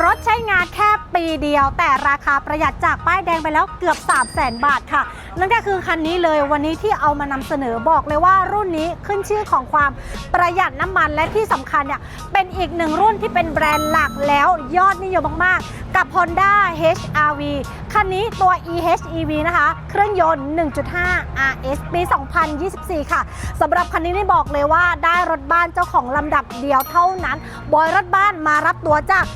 รถใช้งานแค่ปีเดียว แต่ราคาประหยัดจากป้ายแดงไปแล้วเกือบ 3 0 0แสนบาทค่ะ นั่นก็คือคันนี้เลยวันนี้ที่เอามานำเสนอบอกเลยว่ารุ่นนี้ขึ้นชื่อของความประหยัดน้ำมันและที่สำคัญเนี่ยเป็นอีกหนึ่งรุ่นที่เป็นแบรนด์หลักแล้วยอดนิยมมากๆ กับ Honda HR-V คันนี้ตัว EHEV นะคะ เครื่องยนต์ 1.5 RS ปี 2024 ค่ะสำหรับคันนี้นี่บอกเลยว่าได้รถบ้านเจ้าของลำดับเดียวเท่านั้น บอยรถบ้านมารับตัวจาก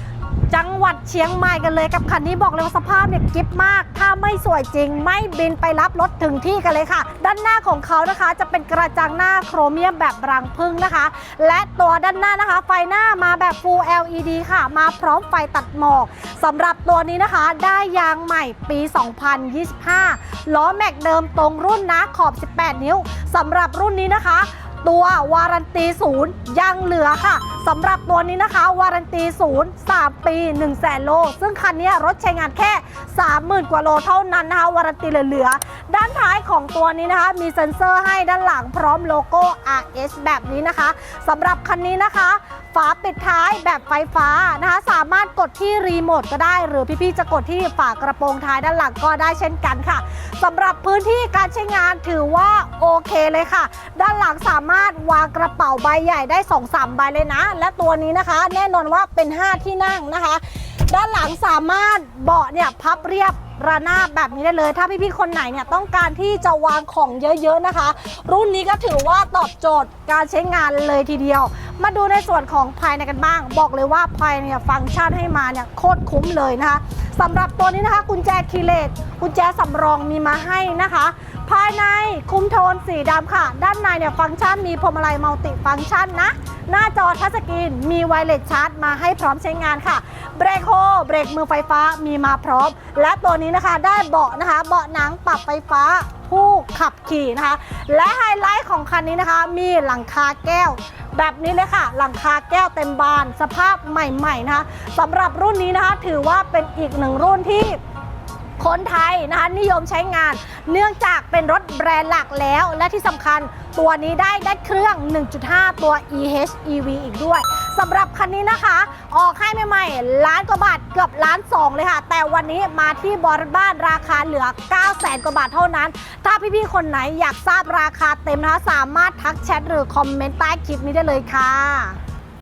จังหวัดเชียงใหม่กันเลยกับคันนี้บอกเลยว่าสภาพเนี่ยกิฟมาก ถ้าไม่สวยจริง ไม่บินไปรับรถถึงที่กันเลยค่ะ ด้านหน้าของเขานะคะ จะเป็นกระจังหน้าโครเมียมแบบรังพึ่งนะคะ และตัวด้านหน้านะคะ ไฟหน้ามาแบบ Full LED ค่ะ มาพร้อมไฟตัดหมอกสำหรับตัวนี้นะคะ ได้ยางใหม่ปี 2025 ล้อแม็กเดิมตรงรุ่นนะขอบ 18 นิ้วสำหรับรุ่นนี้นะคะ ตัววารันตีศูนย์ยังเหลือค่ะสำหรับตัวนี้นะคะ วารันตีศูนย์3ปี1 0 0 0 0แสนโล ซึ่งคันนี้รถใช้งานแค่ 30,000 กว่าโลเท่านั้นนะคะ วารันตีเหลือๆด้านท้ายของตัวนี้นะคะ มีเซ็นเซอร์ให้ด้านหลังพร้อมโลโก้ RS แบบนี้นะคะสำหรับคันนี้นะคะ ฝาปิดท้ายแบบไฟฟ้านะคะ สามารถกดที่รีโมทก็ได้ หรือพี่ๆจะกดที่ฝากระโปรงท้ายด้านหลังก็ได้เช่นกันค่ะสำหรับพื้นที่การใช้งานถือว่าโอเคเลยค่ะ ด้านหลังสามารถวางกระเป๋าใบใหญ่ได้2-3ใบเลยนะ และตัวนี้นะคะ แน่นอนว่าเป็น 5 ที่นั่งนะคะ ด้านหลังสามารถเบาะเนี่ยพับเรียบระนาบแบบนี้ได้เลย ถ้าพี่ๆคนไหนเนี่ยต้องการที่จะวางของเยอะๆนะคะ รุ่นนี้ก็ถือว่าตอบโจทย์การใช้งานเลยทีเดียว มาดูในส่วนของภายในกันบ้าง บอกเลยว่าภายในเนี่ยฟังก์ชันให้มาเนี่ยโคตรคุ้มเลยนะคะ สำหรับตัวนี้นะคะกุญแจคีเลสกุญแจสำรองมีมาให้นะคะ ภายในคุมโทนสีดำค่ะ ด้านในเนี่ยฟังก์ชันมีพวงมาลัยมัลติฟังก์ชันนะ หน้าจอทัชสกรีนมีไวเลสชาร์จมาให้พร้อมใช้งานค่ะ เบรกโฮเบรกมือไฟฟ้ามีมาพร้อม และตัวนี้นะคะได้เบาะนะคะ เบาะหนังปรับไฟฟ้าผู้ขับขี่นะคะ และไฮไลท์ของคันนี้นะคะ มีหลังคาแก้ว แบบนี้เลยค่ะ หลังคาแก้วเต็มบาน สภาพใหม่ๆนะคะสำหรับรุ่นนี้นะคะถือว่าเป็นอีกหนึ่งรุ่นที่คนไทยนะคะนิยมใช้งาน เนื่องจากเป็นรถแบรนด์หลักแล้ว และที่สำคัญตัวนี้ได้ได้เครื่อง 1.5 ตัว EHEV อีกด้วยสำหรับคันนี้นะคะ ออกให้ใหม่ๆล้านกว่าบาทเกือบล้านสองเลยค่ะ แต่วันนี้มาที่บอรบ้านราคาเหลือ 9 0 0 0 0 0กว่าบาทเท่านั้น ถ้าพี่ๆ คนไหนอยากทราบราคาเต็มนะคะสามารถทักแชทหรือคอมเมนต์ใต้คลิปนี้ได้เลยค่ะ